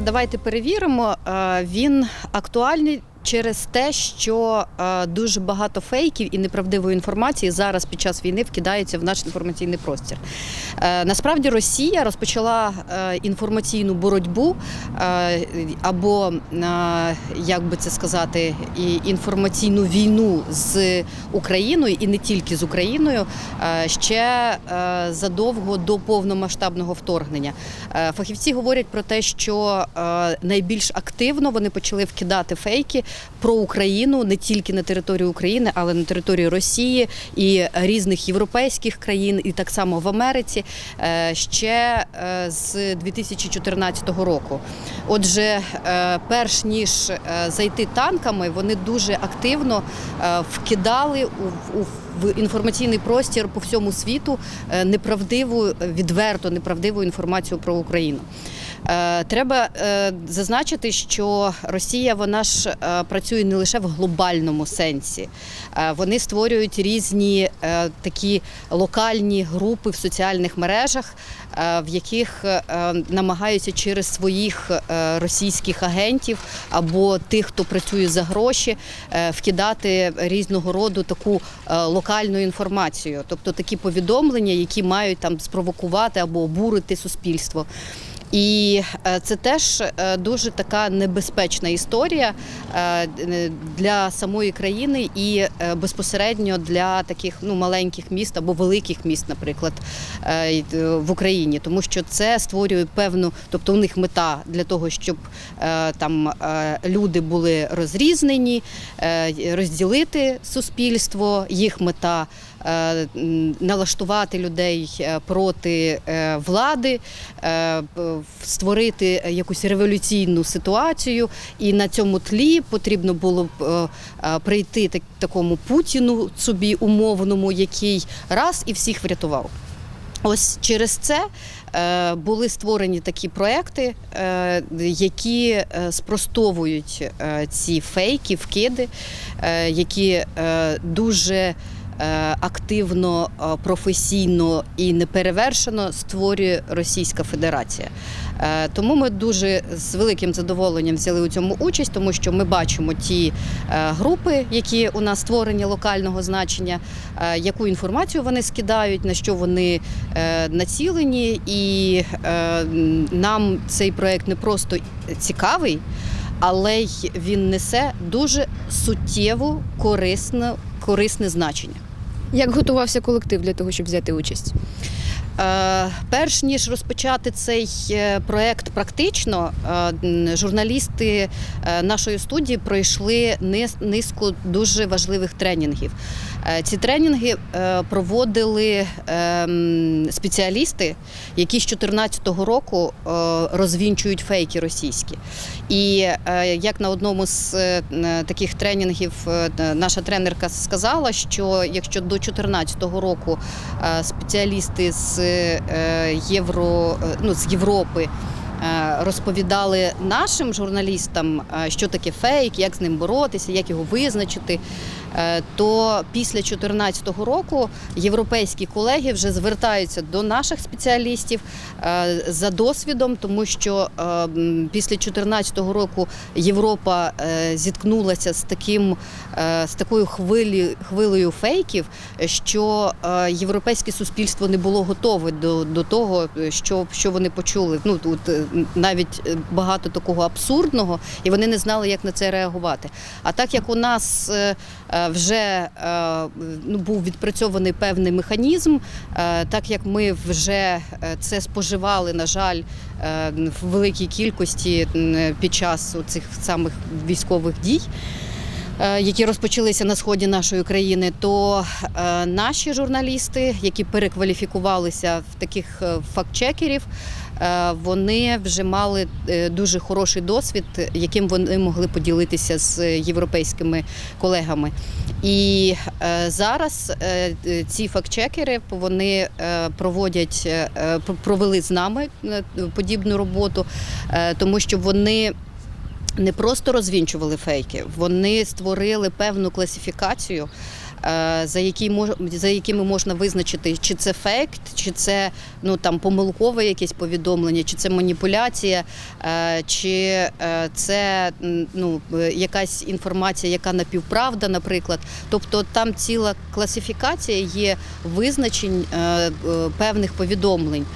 давайте перевіримо. е, Він актуальний через те, що е, дуже багато фейків і неправдивої інформації зараз під час війни вкидається в наш інформаційний простір. Е, Насправді Росія розпочала е, інформаційну боротьбу або, як би це сказати, і інформаційну війну з Україною і не тільки з Україною ще задовго до повномасштабного вторгнення. Фахівці говорять про те, що найбільш активно вони почали вкидати фейки про Україну не тільки на території України, але на території Росії і різних європейських країн, і так само в Америці е, ще е, з 2014 року. Отже, е, перш ніж зайти танками, вони дуже активно вкидали у, в інформаційний простір по всьому світу неправдиву, відверто неправдиву інформацію про Україну. Е, Треба е, зазначити, що Росія вона ж е, працює не лише в глобальному сенсі. Вони створюють різні такі локальні групи в соціальних мережах, в яких намагаються через своїх російських агентів або тих, хто працює за гроші, вкидати різного роду таку локальну інформацію, тобто такі повідомлення, які мають там спровокувати або обурити суспільство. І е, це теж е, дуже така небезпечна історія е, для самої країни і безпосередньо для таких ну маленьких міст або великих міст, наприклад, в Україні, тому що це створює певну, тобто у них мета для того, щоб там люди були розрізнені, розділити суспільство. Їх мета налаштувати людей е, проти е, влади, е, створити якусь революційну ситуацію. І на цьому тлі потрібно було б е, е, прийти так, такому Путіну собі умовному, який раз і всіх врятував. Ось через це е, були створені такі проекти, е, які е, спростовують е, ці фейки, вкиди, е, які е, дуже е, активно, е, професійно і неперевершено створює Російська Федерація. Е, Тому ми дуже з великим задоволенням взяли у цьому участь, тому що ми бачимо ті е, групи, які у нас створені локального значення, е, яку інформацію вони скидають, на що вони е, націлені, і е, нам цей проект не просто цікавий, але й він несе дуже суттєву корисне, корисне значення. Як готувався колектив для того, щоб взяти участь? Е, Перш ніж розпочати цей е, проект практично, е, журналісти нашої студії пройшли низ- низку дуже важливих тренінгів. Е, Ці тренінги е, проводили е, спеціалісти, які з 2014 року е, розвінчують фейки російські. І як на одному з таких тренінгів наша тренерка сказала, що якщо до 2014 року спеціалісти з Євро, ну, з Європи. Розповідали нашим журналістам, що таке фейк, як з ним боротися, як його визначити. Е, То після 2014 року європейські колеги вже звертаються до наших спеціалістів е, за досвідом, тому що е, після 2014 року Європа зіткнулася з таким з такою хвилі, хвилею фейків, що європейське суспільство не було готове до, до того, що, що вони почули. Ну тут навіть багато такого абсурдного, і вони не знали, як на це реагувати. А так як у нас вже е, ну, був відпрацьований певний механізм, е, так як ми вже е, це споживали, на жаль, в великій кількості під час цих самих військових дій які розпочалися на сході нашої країни, то е, наші журналісти, які перекваліфікувалися в таких е, фактчекерів, е, вони вже мали е, дуже хороший досвід, яким вони могли поділитися з європейськими колегами. І е, зараз е, е, ці фактчекери вони е, проводять, е, е, провели з нами е, подібну роботу, е, тому що вони не просто розвінчували фейки, вони створили певну класифікацію. е, за, які за якими можна визначити, чи це фейк, чи це ну там помилкове якесь повідомлення, чи це маніпуляція, е, чи е, це ну якась інформація, яка напівправда, наприклад. Тобто там ціла класифікація є визначень певних повідомлень.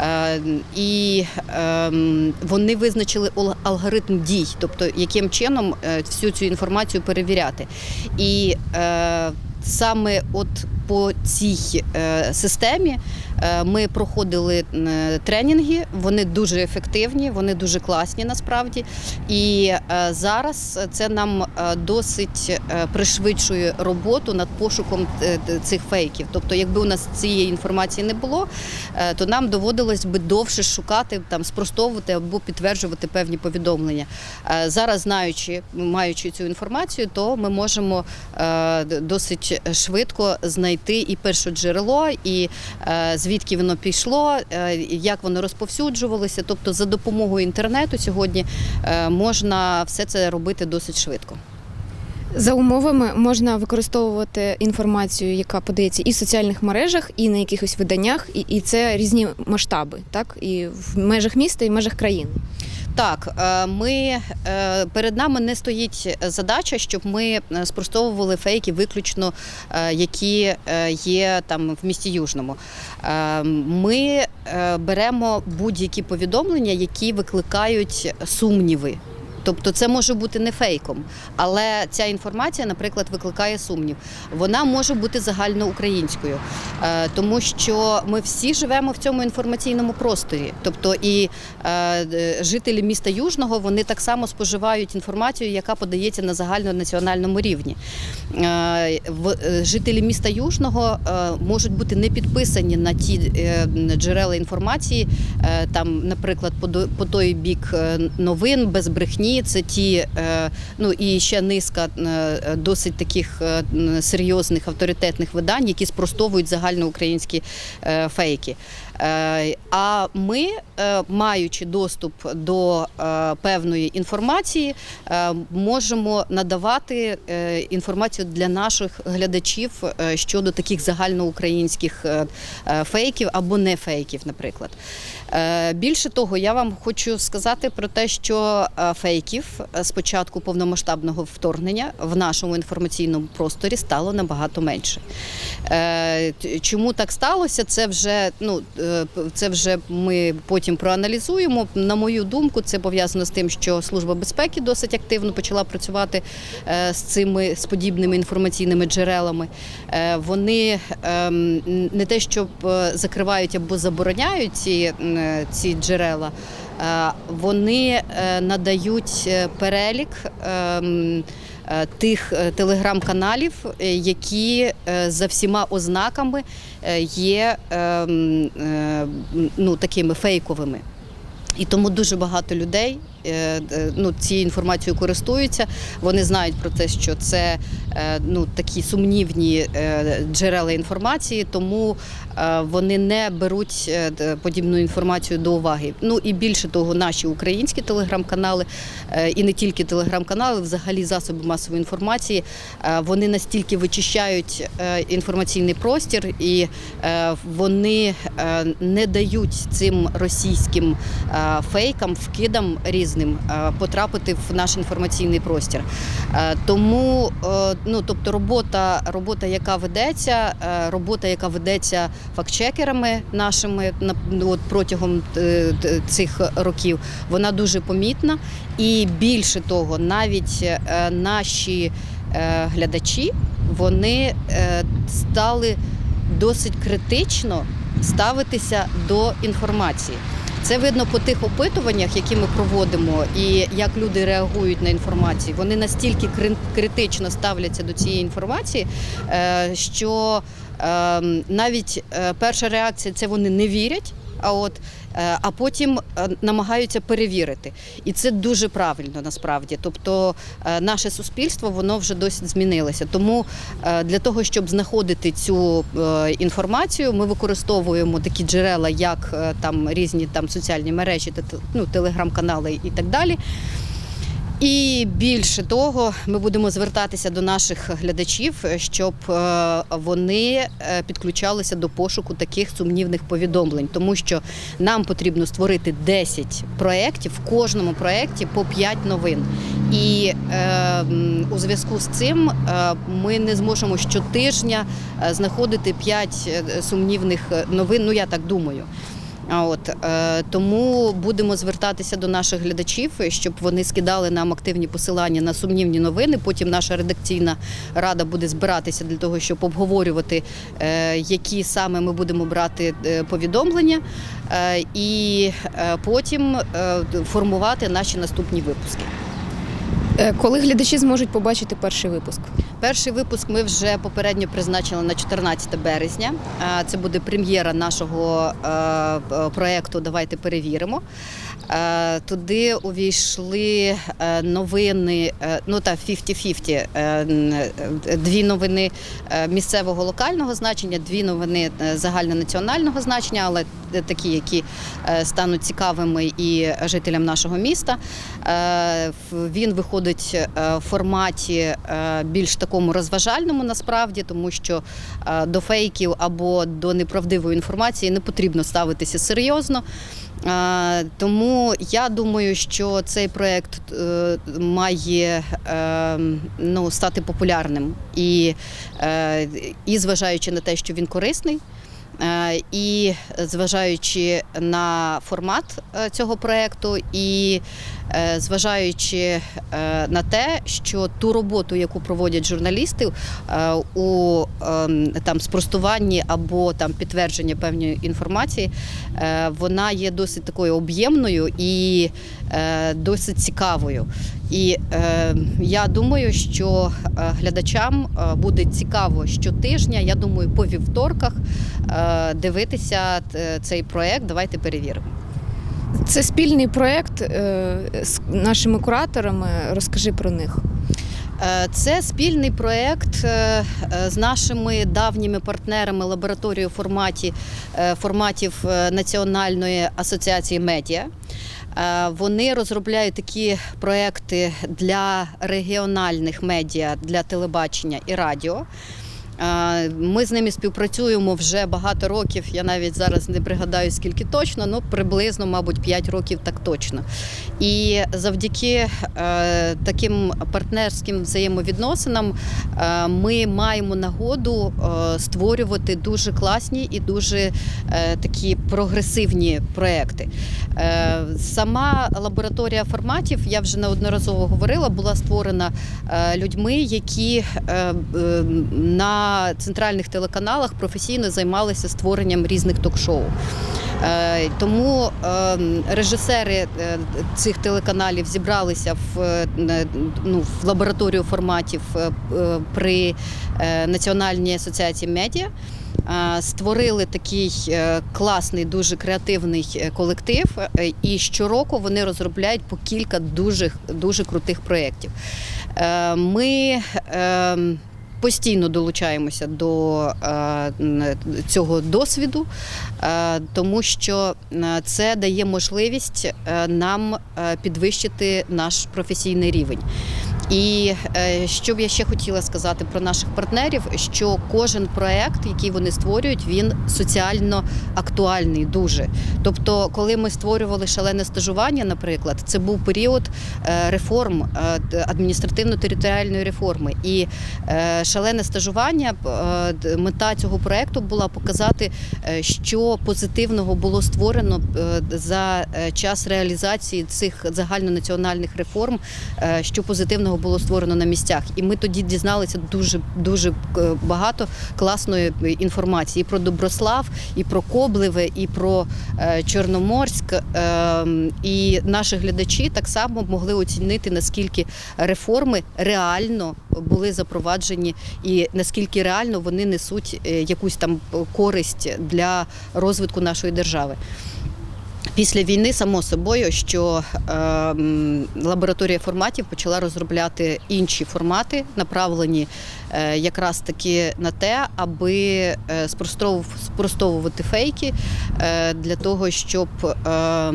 Е, І ем, вони визначили алгоритм дій, тобто яким чином е, всю цю інформацію перевіряти. І е, саме от по цій системі ми проходили е, тренінги. Вони дуже ефективні, вони дуже класні насправді. І е, зараз це нам е, досить е, пришвидшує роботу над пошуком е, цих фейків. Тобто, якби у нас цієї інформації не було, е, то нам доводилось би довше шукати, там спростовувати або підтверджувати певні повідомлення. Е, Зараз, знаючи, маючи цю інформацію, то ми можемо е, досить швидко знайти і перше джерело, і е, звідки воно пішло, е, як воно розповсюджувалося. Тобто, за допомогою інтернету сьогодні е, можна все це робити досить швидко. За умовами можна використовувати інформацію, яка подається і в соціальних мережах, і на якихось виданнях, і, це різні масштаби, так і в межах міста, і в межах країни. Так, е, ми е, перед нами не стоїть задача, щоб ми е, спростовували фейки виключно, які є там в місті Южному. Ми беремо будь-які повідомлення, які викликають сумніви. Тобто це може бути не фейком, але ця інформація, наприклад, викликає сумнів. Вона може бути загальноукраїнською, е, тому що ми всі живемо в цьому інформаційному просторі. Тобто і е, жителі міста Южного вони так само споживають інформацію, яка подається на загальнонаціональному рівні. Е, е, Жителі міста Южного е, можуть бути не підписані на ті е, джерела інформації, е, там, наприклад, по той бік е, новин без брехні. Це ті, ну і ще низка е, досить таких е, серйозних авторитетних видань, які спростовують загальноукраїнські е, фейки. Е, А ми, е, маючи доступ до е, певної інформації, можемо надавати інформацію для наших глядачів щодо таких загальноукраїнських фейків або не фейків, наприклад. Більше того, я вам хочу сказати про те, що фейків з початку повномасштабного вторгнення в нашому інформаційному просторі стало набагато менше. Чому так сталося? Це вже ну це вже ми потім проаналізуємо. На мою думку, це пов'язано з тим, що служба безпеки досить активно почала працювати е, з цими з подібними інформаційними джерелами. Е, Вони ем, не те, щоб е, закривають або забороняють ці, е, ці джерела. е, Вони е, надають е, перелік ем, е, тих е, телеграм-каналів, е, які е, за всіма ознаками е, є е, ну, такими фейковими. І тому дуже багато людей е, е, ну, цією інформацією користуються. Вони знають про те, що це е, ну, такі сумнівні е, джерела інформації, тому е, вони не беруть е, подібну інформацію до уваги. Ну і більше того, наші українські телеграм-канали, е, і не тільки телеграм-канали, взагалі засоби масової інформації, е, вони настільки вичищають е, інформаційний простір, і е, вони е, не дають цим російським е, фейкам, вкидам різним е, потрапити в наш інформаційний простір. Е, Тому е, ну, тобто робота, робота, яка ведеться, е, робота, яка ведеться фактчекерами нашими на- от протягом е, цих років, вона дуже помітна. І більше того, навіть е, наші глядачі вони стали досить критично ставитися до інформації. Це видно по тих опитуваннях, які ми проводимо, і як люди реагують на інформацію. Вони настільки критично ставляться до цієї інформації, е, що е, навіть е, перша реакція це вони не вірять. А от е, а потім е, намагаються перевірити, і це дуже правильно насправді. Тобто е, наше суспільство воно вже досить змінилося. Тому для того, щоб знаходити цю інформацію, ми використовуємо такі джерела, як там різні там соціальні мережі, ну, телеграм-канали і так далі. І більше того, ми будемо звертатися до наших глядачів, щоб е, вони е, підключалися до пошуку таких сумнівних повідомлень, тому що нам потрібно створити 10 проєктів, в кожному проєкті по 5 новин. І е, у зв'язку з цим е, ми не зможемо щотижня знаходити 5 сумнівних новин. Ну я так думаю. От е, тому будемо звертатися до наших глядачів, щоб вони скидали нам активні посилання на сумнівні новини. Потім наша редакційна рада буде збиратися для того, щоб обговорювати, е, які саме ми будемо брати е, повідомлення, і потім формувати наші наступні випуски. Е, Коли глядачі зможуть побачити перший випуск? Перший випуск ми вже попередньо призначили на 14 березня. Е, Це буде прем'єра нашого е, проекту Давайте перевіримо. Е, Туди увійшли е, новини, е, ну та 50-50, е, н- е, дві новини місцевого локального значення, дві новини загальнонаціонального значення, але такі, які стануть цікавими і жителям нашого міста. Він виходить в форматі більш такому розважальному насправді, тому що до фейків або до неправдивої інформації не потрібно ставитися серйозно. Тому я думаю, що цей проект е, має е, ну, стати популярним і, е, і зважаючи на те, що він корисний. І зважаючи на формат цього проекту, і зважаючи е, на те, що ту роботу, яку проводять журналісти е, у ем, там спростуванні або там підтвердження певної інформації, е, вона є досить такою об'ємною і е, досить цікавою. І е, я думаю, що е, глядачам е, буде цікаво щотижня. Я думаю, по вівторках е, дивитися е, цей проект. Давайте перевіримо. Це спільний проєкт е, з нашими кураторами. Розкажи про них. Е, Це спільний проєкт е, з нашими давніми партнерами лабораторією форматі, е, форматів Національної асоціації медіа. Вони розробляють такі проекти для регіональних медіа, для телебачення і радіо. Ми з ними співпрацюємо вже багато років. Я навіть зараз не пригадаю скільки точно, ну приблизно, мабуть, 5 років так точно. І завдяки е, таким партнерським взаємовідносинам е, ми маємо нагоду е, створювати дуже класні і дуже такі прогресивні проекти. Сама лабораторія форматів, я вже неодноразово говорила, була створена людьми, які е, центральних телеканалах професійно займалися створенням різних ток-шоу. Е, Тому е, режисери е, цих телеканалів зібралися в, ну, в лабораторію форматів при Національній асоціації медіа. Створили такий класний, дуже креативний колектив, і щороку вони розробляють по кілька дуже, дуже крутих проєктів. Ми е, постійно долучаємося до е, цього досвіду, е, тому що е, це дає можливість нам підвищити наш професійний рівень. І е, що б я ще хотіла сказати про наших партнерів, що кожен проект, який вони створюють, він соціально актуальний дуже. Тобто, коли ми створювали шалене стажування, наприклад, це був період е, реформ е, адміністративно-територіальної реформи. І шалене стажування мета цього проекту була показати, що позитивного було створено за час реалізації цих загальнонаціональних реформ, що позитивного було створено на місцях. І ми тоді дізналися дуже дуже е, багато класної інформації і про Доброслав, і про Коблеве, і про е, Чорноморськ. Е, І наші глядачі так само могли оцінити наскільки реформи реально були запроваджені, і наскільки реально вони несуть е, якусь там користь для розвитку нашої держави. Після війни, само собою, що е, лабораторія форматів почала розробляти інші формати, направлені е, якраз таки на те, аби е, спростовувати фейки е, для того, щоб е,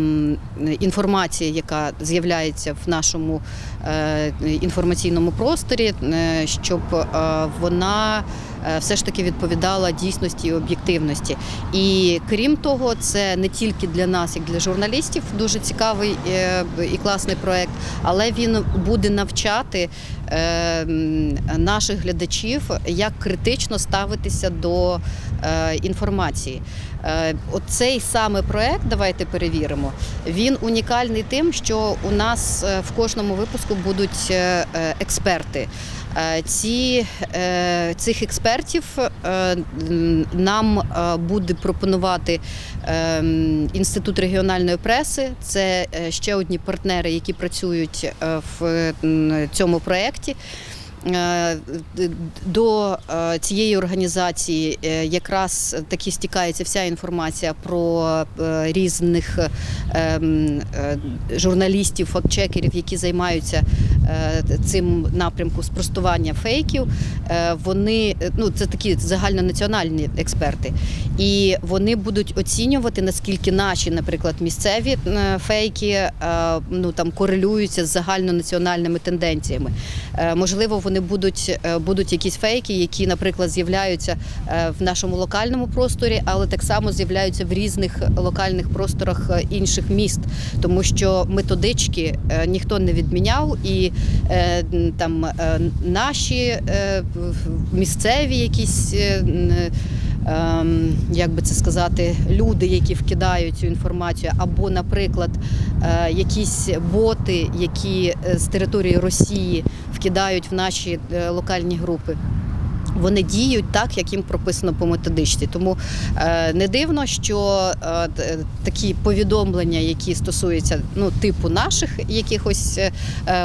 інформація, яка з'являється в нашому е, інформаційному просторі, е, щоб е, вона все ж таки відповідала дійсності і об'єктивності. І крім того, це не тільки для нас, як для журналістів, дуже цікавий е, і класний проект, але він буде навчати е, наших глядачів, як критично ставитися до е, інформації. Е, Оцей саме проект, давайте перевіримо. Він унікальний тим, що у нас е, в кожному випуску будуть е, е, експерти. Е, Ці, е, цих експертів е, м, нам е, буде пропонувати е, Інститут регіональної преси. Це е, ще одні партнери, які працюють е, в цьому проєкті. Е, До е, цієї організації е, якраз таки стікається вся інформація про різних журналістів, фактчекерів, які займаються цим напрямку спростування фейків. Вони ну це такі загальнонаціональні експерти, і вони будуть оцінювати наскільки наші, наприклад, місцеві фейки ну там корелюються з загальнонаціональними тенденціями. Можливо, вони будуть, е, будуть якісь фейки, які, наприклад, з'являються е, в нашому локальному просторі, але так само з'являються в різних локальних просторах е, інших міст, тому що методички ніхто не відміняв, і там наші місцеві якісь. ем, Як би це сказати, люди, які вкидають цю інформацію, або, наприклад, якісь боти, які з території Росії вкидають в наші е, локальні групи. Вони діють так, як їм прописано по методичці. Тому е, не дивно, що е, такі повідомлення, які стосуються ну, типу наших якихось е,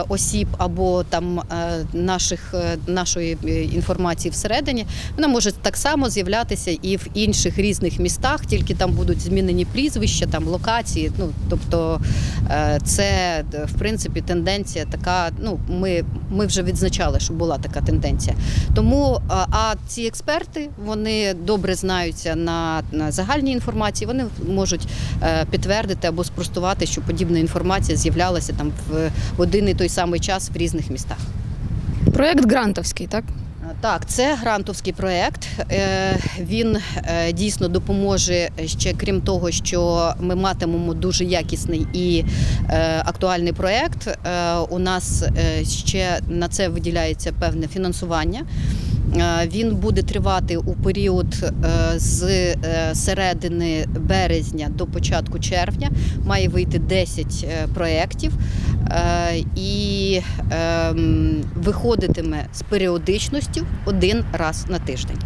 осіб або там е, наших, е, нашої е, інформації всередині, вона може так само з'являтися і в інших різних містах, тільки там будуть змінені прізвища, там локації. Ну тобто е, це в принципі тенденція така. Ну ми, ми вже відзначали, що була така тенденція. Тому а, ці експерти вони добре знаються на, загальній інформації. Вони можуть е, підтвердити або спростувати, що подібна інформація з'являлася там в, один і той самий час в різних містах. Проєкт грантовський, так? Так, це грантовський проєкт. Е, Він е, дійсно допоможе ще крім того, що ми матимемо дуже якісний і актуальний проєкт. У нас ще на це виділяється певне фінансування. Е, Він буде тривати у період е, з е, середини березня до початку червня. Має вийти 10 е, проєктів і ем, виходитиме з періодичністю один раз на тиждень.